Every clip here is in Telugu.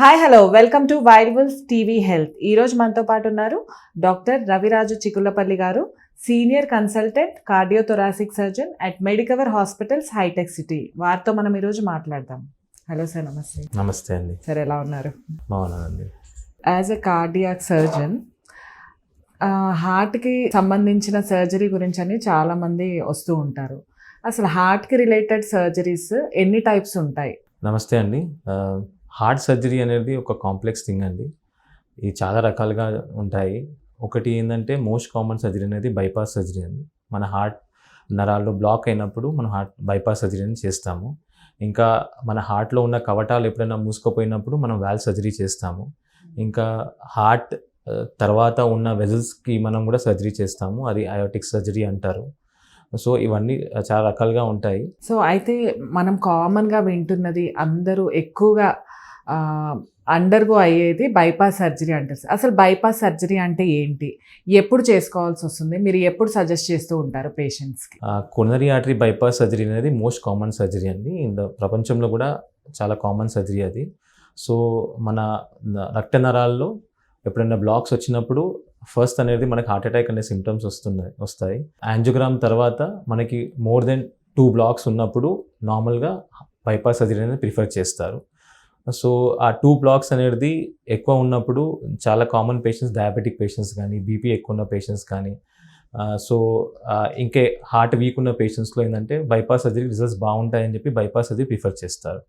Hi hello welcome to wild wolf TV health ఈ రోజు మనతో పాటు ఉన్నారు doctor Raviraju Chikulapalli garu senior consultant cardiothoracic surgeon at Medicover hospitals Hitech city వారితో మనం ఈరోజు మాట్లాడదాం. హలో సార్ నమస్తే. నమస్తే అండి. సార్ ఎలా ఉన్నారు? బాగున్నానండి. యాజ్ ఎ కార్డియాక్ సర్జన్ హార్ట్కి సంబంధించిన సర్జరీ గురించి అని చాలామంది వస్తూ ఉంటారు. అసలు హార్ట్కి రిలేటెడ్ సర్జరీస్ ఎన్ని టైప్స్ ఉంటాయి? నమస్తే అండి. హార్ట్ సర్జరీ అనేది ఒక కాంప్లెక్స్ థింగ్ అండి. ఇది చాలా రకాలుగా ఉంటాయి. ఒకటి ఏంటంటే మోస్ట్ కామన్ సర్జరీ అనేది బైపాస్ సర్జరీ అండి. మన హార్ట్ నరాల్లో బ్లాక్ అయినప్పుడు మనం హార్ట్ బైపాస్ సర్జరీ అని చేస్తాము. ఇంకా మన హార్ట్లో ఉన్న కవటాలు ఎప్పుడైనా మూసుకుపోయినప్పుడు మనం వాల్ సర్జరీ చేస్తాము. ఇంకా హార్ట్ తర్వాత ఉన్న వెజల్స్కి మనం కూడా సర్జరీ చేస్తాము. అది అయోటిక్ సర్జరీ అంటారు. సో ఇవన్నీ చాలా రకాలుగా ఉంటాయి. సో అయితే మనం కామన్గా వింటున్నది అందరూ ఎక్కువగా అండర్గో అయ్యేది బైపాస్ సర్జరీ అంటారు అసలు బైపాస్ సర్జరీ అంటే ఏంటి? ఎప్పుడు చేసుకోవాల్సి వస్తుంది? మీరు ఎప్పుడు సజెస్ట్ చేస్తూ ఉంటారు పేషెంట్స్కి? కొనరీ ఆర్టరీ బైపాస్ సర్జరీ అనేది మోస్ట్ కామన్ సర్జరీ అండి. ఇంత ప్రపంచంలో కూడా చాలా కామన్ సర్జరీ అది. సో మన రక్త నరాల్లో ఎప్పుడైనా బ్లాక్స్ వచ్చినప్పుడు ఫస్ట్ అనేది మనకి హార్ట్ అటాక్ అనే సిమ్టమ్స్ వస్తున్నాయి వస్తాయి. యాంజియోగ్రామ్ తర్వాత మనకి మోర్ దెన్ టూ బ్లాక్స్ ఉన్నప్పుడు నార్మల్గా బైపాస్ సర్జరీ అనేది ప్రిఫర్ చేస్తారు. సో ఆ టూ బ్లాక్స్ అనేది ఎక్కువ ఉన్నప్పుడు చాలా కామన్ పేషెంట్స్ డయాబెటిక్ పేషెంట్స్ కానీ బీపీ ఎక్కువ ఉన్న పేషెంట్స్ కానీ సో ఇంకే హార్ట్ వీక్ ఉన్న పేషెంట్స్లో ఏంటంటే బైపాస్ సర్జరీ రిజల్ట్స్ బాగుంటాయని చెప్పి బైపాస్ సర్జరీ ప్రిఫర్ చేస్తారు.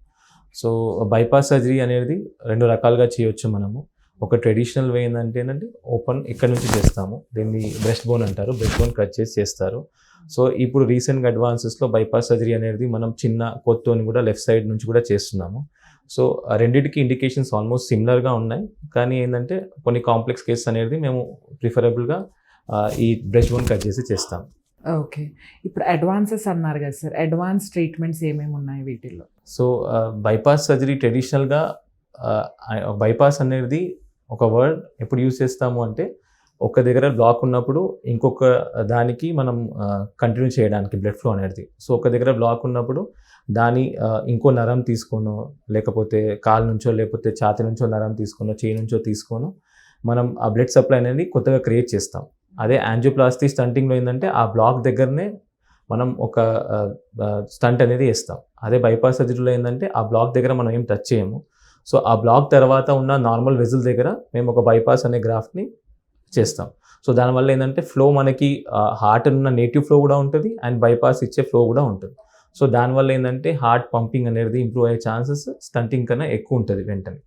సో బైపాస్ సర్జరీ అనేది రెండు రకాలుగా చేయొచ్చు మనము. ఒక ట్రెడిషనల్ వే ఏంటంటే ఏంటంటే ఓపెన్ ఇక్కడ నుంచి చేస్తాము. దీన్ని బ్రెస్ట్ బోన్ అంటారు. బ్రెస్ట్ బోన్ కట్ చేసి చేస్తారు. సో ఇప్పుడు రీసెంట్గా అడ్వాన్సెస్లో బైపాస్ సర్జరీ అనేది మనం చిన్న కొత్తని కూడా లెఫ్ట్ సైడ్ నుంచి కూడా చేస్తున్నాము. సో రెండింటికి ఇండికేషన్స్ ఆల్మోస్ట్ సిమిలర్గా ఉన్నాయి. కానీ ఏంటంటే కొన్ని కాంప్లెక్స్ కేసెస్ అనేది మేము ప్రిఫరబుల్గా ఈ బ్రెస్ట్ బోన్ కట్ చేసి చేస్తాం. ఓకే. ఇప్పుడు అడ్వాన్సెస్ అన్నారు కదా సార్ అడ్వాన్స్ ట్రీట్మెంట్స్ ఏమేమి ఉన్నాయి వీటిల్లో? సో బైపాస్ సర్జరీ ట్రెడిషనల్గా బైపాస్ అనేది ఒక వర్డ్ ఎప్పుడు యూజ్ చేస్తాము అంటే ఒక దగ్గర బ్లాక్ ఉన్నప్పుడు ఇంకొక దానికి మనం కంటిన్యూ చేయడానికి బ్లడ్ ఫ్లో అనేది. సో ఒక దగ్గర బ్లాక్ ఉన్నప్పుడు దాని ఇంకో నరం తీసుకోను లేకపోతే కాలు నుంచో లేకపోతే ఛాతి నుంచో నరం తీసుకోను చేయి నుంచో తీసుకోను మనం ఆ బ్లడ్ సప్లై అనేది కొత్తగా క్రియేట్ చేస్తాం. అదే యాంజియోప్లాస్టీ స్టంటింగ్లో ఏంటంటే ఆ బ్లాక్ దగ్గరనే మనం ఒక స్టంట్ అనేది వేస్తాం. అదే బైపాస్ సర్జరీలో ఏంటంటే ఆ బ్లాక్ దగ్గర మనం ఏం టచ్ చేయము. సో ఆ బ్లాక్ తర్వాత ఉన్న నార్మల్ వెజిల్ దగ్గర మేము ఒక బైపాస్ అనే గ్రాఫ్ని చేస్తాం. సో దానివల్ల ఏంటంటే ఫ్లో మనకి హార్ట్ ఉన్న నేటివ్ ఫ్లో కూడా ఉంటుంది అండ్ బైపాస్ ఇచ్చే ఫ్లో కూడా ఉంటుంది. సో దానివల్ల ఏంటంటే హార్ట్ పంపింగ్ అనేది ఇంప్రూవ్ అయ్యే ఛాన్సెస్ స్టంటింగ్ కన్నా ఎక్కువ ఉంటుంది వెంటనే.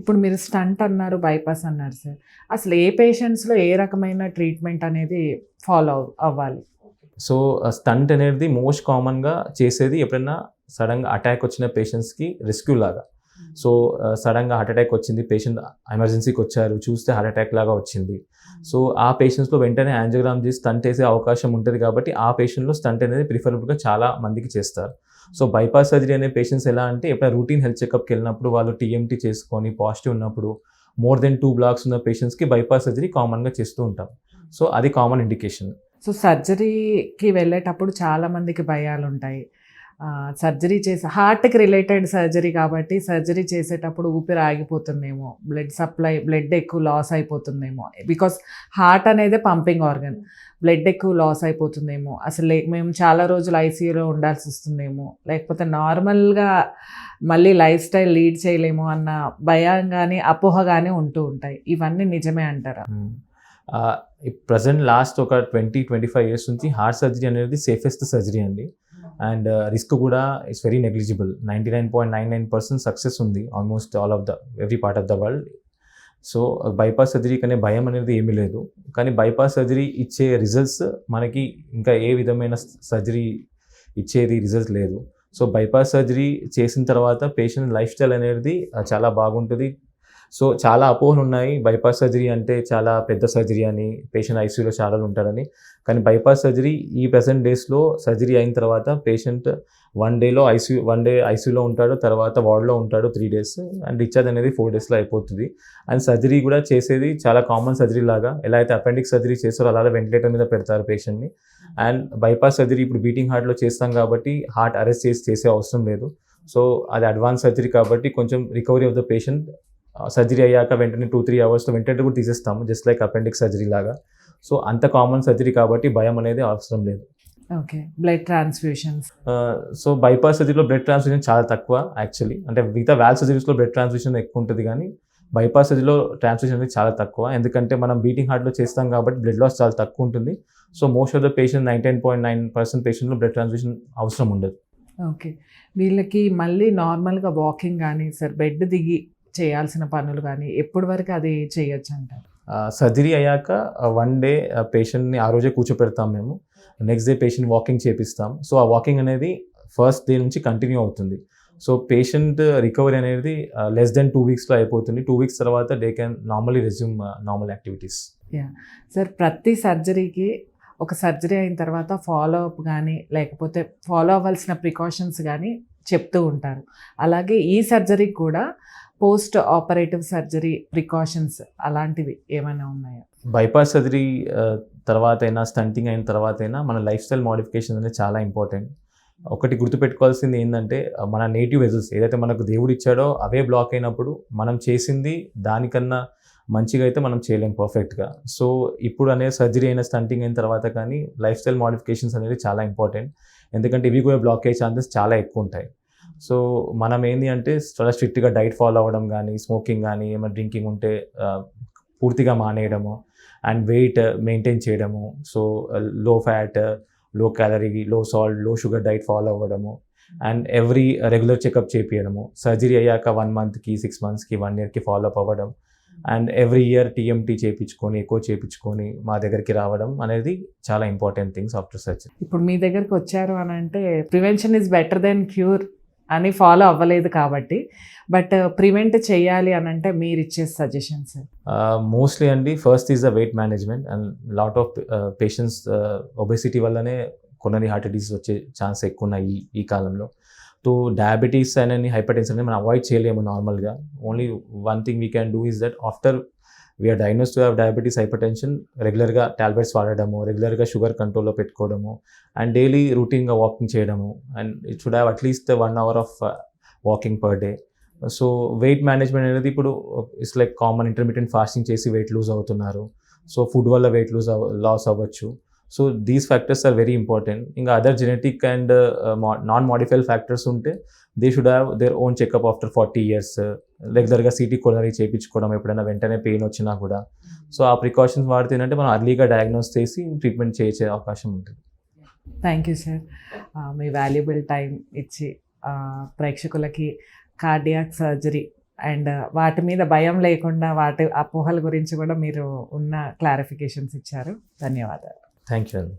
ఇప్పుడు మీరు స్టంట్ అన్నారు బైపాస్ అన్నారు సార్. అసలు ఏ పేషెంట్స్లో ఏ రకమైన ట్రీట్మెంట్ అనేది ఫాలో అవ్వాలి? సో స్టంట్ అనేది మోస్ట్ కామన్గా చేసేది ఎప్పుడైనా సడన్గా అటాక్ వచ్చిన పేషెంట్స్కి రెస్క్యూ లాగా. సో సడన్గా హార్ట్ అటాక్ వచ్చింది. పేషెంట్ ఎమర్జెన్సీకి వచ్చారు. చూస్తే హార్ట్ అటాక్ లాగా వచ్చింది. సో ఆ పేషెంట్స్లో వెంటనే యాంజియోగ్రామ్ చేసి స్టంట్ వేసే అవకాశం ఉంటుంది కాబట్టి ఆ పేషెంట్లో స్టంట్ అనేది ప్రిఫరబుల్గా చాలా మందికి చేస్తారు. సో బైపాస్ సర్జరీ అనే పేషెంట్స్ ఎలా అంటే ఎప్పుడైనా రూటీన్ హెల్త్ చెకప్కి వెళ్ళినప్పుడు వాళ్ళు టీఎంటీ చేసుకొని పాజిటివ్ ఉన్నప్పుడు మోర్ దెన్ టూ బ్లాక్స్ ఉన్న పేషెంట్స్కి బైపాస్ సర్జరీ కామన్గా చేస్తూ ఉంటాం. సో అది కామన్ ఇండికేషన్. సో సర్జరీకి వెళ్ళేటప్పుడు చాలా మందికి భయాలు ఉంటాయి సర్జరీ చేసే హార్ట్కి రిలేటెడ్ సర్జరీ కాబట్టి సర్జరీ చేసేటప్పుడు ఊపిరి ఆగిపోతుందేమో. బ్లడ్ సప్లై బ్లడ్ ఎక్కువ లాస్ అయిపోతుందేమో. బికాస్ హార్ట్ అనేది పంపింగ్ ఆర్గన్. బ్లడ్ ఎక్కువ లాస్ అయిపోతుందేమో. అసలు మేము చాలా రోజులు ఐసీయూలో ఉండాల్సి వస్తుందేమో. లేకపోతే నార్మల్గా మళ్ళీ లైఫ్ స్టైల్ లీడ్ చేయలేము అన్న భయం కానీ అపోహ కానీ ఉంటూ ఉంటాయి. ఇవన్నీ నిజమే అంటారా? ప్రజెంట్ లాస్ట్ ఒక ట్వంటీ ట్వంటీ ఫైవ్ ఇయర్స్ నుంచి హార్ట్ సర్జరీ అనేది సేఫెస్ట్ సర్జరీ అండి. అండ్ uh, రిస్క్ కూడా it's very negligible. Ninety nine point nine nine percent success ఉంది almost all of the every part of the world. So uh, bypass surgery కనే భయం అనేది ఏమీ లేదు. కానీ బైపాస్ సర్జరీ ఇచ్చే రిజల్ట్స్ మనకి ఇంకా ఏ విధమైన సర్జరీ ఇచ్చేది రిజల్ట్ లేదు. సో బైపాస్ సర్జరీ చేసిన తర్వాత పేషెంట్ లైఫ్ స్టైల్ అనేది uh, చాలా బాగుంటుంది. సో చాలా అపోహలు ఉన్నాయి. బైపాస్ సర్జరీ అంటే చాలా పెద్ద సర్జరీ అని పేషెంట్ ఐసీయూలో చాలా ఉంటారని. కానీ బైపాస్ సర్జరీ ఈ ప్రజెంట్ డేస్లో సర్జరీ అయిన తర్వాత పేషెంట్ వన్ డేలో ఐసీయూ వన్ డే ఐసీయూలో ఉంటాడు తర్వాత వార్డ్లో ఉంటాడు త్రీ డేస్ అండ్ డిశ్చార్జ్ అనేది ఫోర్ డేస్లో అయిపోతుంది. అండ్ సర్జరీ కూడా చేసేది చాలా కామన్ సర్జరీ లాగా. ఎలా అయితే అపెండిక్స్ సర్జరీ చేస్తారో అలాగే వెంటిలేటర్ మీద పెడతారు పేషెంట్ని. అండ్ బైపాస్ సర్జరీ ఇప్పుడు బీటింగ్ హార్ట్లో చేస్తాం కాబట్టి హార్ట్ అరెస్ట్ చేసి చేసే అవసరం లేదు. సో అది అడ్వాన్స్ సర్జరీ కాబట్టి కొంచెం recovery of the patient surgery అయ్యాక వెంటనే టూ త్రీ అవర్స్లో వెంటనే కూడా తీసేస్తాము జస్ట్ లైక్ అపెండిక్స్ సర్జరీ లాగా. సో అంత కామన్ సర్జరీ కాబట్టి భయం అనేది అవసరం లేదు. Okay blood transfusions so bypass సర్జరీలో blood transfusion చాలా తక్కువ యాక్చువల్లీ అంటే మిగతా వాల్ సర్జరీస్లో బ్లడ్ ట్రాన్స్ఫ్యూజన్ ఎక్కువ ఉంటుంది కానీ బైపాస్ సర్జరీలో ట్రాన్స్ఫ్యూజన్ అనేది చాలా తక్కువ. ఎందుకంటే మనం బీటింగ్ హార్ట్లో చేస్తాం కాబట్టి బ్లడ్ లాస్ చాలా తక్కువ ఉంటుంది. So most of the patient nineteen point nine percent పేషెంట్లో blood transfusion అవసరం ఉండదు. ఓకే వీళ్ళకి మళ్ళీ నార్మల్గా వాకింగ్ కానీ సార్ బెడ్ దిగి చేయాల్సిన పనులు కానీ ఎప్పటి వరకు అది చేయొచ్చు అంటారు సర్జరీ అయ్యాక వన్ డే పేషెంట్ని ఆ రోజే కూర్చోపెడతాం మేము. నెక్స్ట్ డే పేషెంట్ వాకింగ్ చేపిస్తాం. సో ఆ వాకింగ్ అనేది ఫస్ట్ డే నుంచి కంటిన్యూ అవుతుంది. సో పేషెంట్ రికవరీ అనేది లెస్ దెన్ టూ వీక్స్లో అయిపోతుంది. టూ వీక్స్ తర్వాత they can normally resume normal activities sir ప్రతి సర్జరీకి ఒక సర్జరీ అయిన తర్వాత ఫాలో అప్ కానీ లేకపోతే ఫాలో అవ్వాల్సిన ప్రికాషన్స్ కానీ చెప్తూ ఉంటారు. అలాగే ఈ సర్జరీకి కూడా పోస్ట్ ఆపరేటివ్ సర్జరీ ప్రికాషన్స్ అలాంటివి ఏమైనా ఉన్నాయా? బైపాస్ సర్జరీ తర్వాత అయినా స్టంటింగ్ అయిన తర్వాత అయినా మన లైఫ్ స్టైల్ మోడిఫికేషన్ అనేది చాలా ఇంపార్టెంట్. ఒకటి గుర్తుపెట్టుకోవాల్సింది ఏంటంటే మన నేటివ్ వెజల్స్ ఏదైతే మనకు దేవుడు ఇచ్చాడో అవే బ్లాక్ అయినప్పుడు మనం చేసింది దానికన్నా మంచిగా అయితే మనం చేయలేం పర్ఫెక్ట్గా. సో ఇప్పుడు అనే సర్జరీ అయిన స్టంటింగ్ అయిన తర్వాత కానీ లైఫ్ స్టైల్ మోడిఫికేషన్స్ అనేది చాలా ఇంపార్టెంట్. ఎందుకంటే ఇవి కూడా బ్లాక్ అయ్యే ఛాన్సెస్ చాలా ఎక్కువ ఉంటాయి. సో మనం ఏంటి అంటే చాలా స్ట్రిక్ట్గా డైట్ ఫాలో అవ్వడం కానీ స్మోకింగ్ కానీ ఏమైనా డ్రింకింగ్ ఉంటే పూర్తిగా మానేయడము అండ్ వెయిట్ మెయింటైన్ చేయడము. సో లో ఫ్యాట్లో క్యాలరీ లో సాల్ట్లో షుగర్ డైట్ ఫాలో అవ్వడము అండ్ ఎవ్రీ రెగ్యులర్ చెకప్ చేపించడము సర్జరీ అయ్యాక వన్ మంత్కి సిక్స్ మంత్స్కి వన్ ఇయర్కి ఫాలో అప్ అవ్వడం అండ్ ఎవ్రీ ఇయర్ టీఎంటీ చేయించుకొని ఎక్కువ చేయించుకొని మా దగ్గరికి రావడం అనేది చాలా ఇంపార్టెంట్ థింగ్స్ ఆఫ్టర్ సర్జరీ. ఇప్పుడు మీ దగ్గరికి వచ్చారు అని అంటే prevention is better than cure. అని ఫాలో అవ్వలేదు కాబట్టి. బట్ ప్రివెంట్ uh, చేయాలి అని అంటే మీరు ఇచ్చే సజెషన్స్ మోస్ట్లీ అండి first is the weight management and lot of patients obesity వల్లనే కొన్ని హార్ట్ డిసీజ్ వచ్చే ఛాన్స్ ఎక్కువ ఉన్నాయి ఈ కాలంలో. సో డయాబెటీస్ అని హైపర్ టెన్షన్ మనం అవాయిడ్ చేయలేము నార్మల్గా only one thing we can do is that after we are diagnose to have diabetes hypertension రెగ్యులర్గా టాబ్లెట్స్ వాడడము రెగ్యులర్గా షుగర్ కంట్రోల్లో పెట్టుకోవడము అండ్ డైలీ రూటీన్గా వాకింగ్ చేయడము. And it should have at least one hour of walking per day so weight management అనేది ఇప్పుడు it's like common intermediate fasting చేసి వెయిట్ లూజ్ అవుతున్నారు. సో ఫుడ్ వల్ల వెయిట్ లూజ్ లాస్ అవ్వచ్చు. So these factors are very important ఇంకా other genetic and non modifiable factors ఉంటే they should have their own checkup after forty years రెగ్యులర్గా సిటీ కొలరీ చేయించుకోవడం ఎప్పుడైనా వెంటనే పెయిన్ వచ్చినా కూడా. సో ఆ ప్రికాషన్స్ వాడితేనంటే మనం అర్లీగా డయాగ్నోస్ చేసి ట్రీట్మెంట్ చేసే అవకాశం ఉంటుంది. థ్యాంక్ యూ సార్ మీ వాల్యుబుల్ టైం ఇచ్చి ప్రేక్షకులకి కార్డియాక్ సర్జరీ అండ్ వాటి మీద భయం లేకుండా వాటి అపోహల గురించి కూడా మీరు ఉన్న క్లారిఫికేషన్స్ ఇచ్చారు. ధన్యవాదాలు. థ్యాంక్ యూ అండి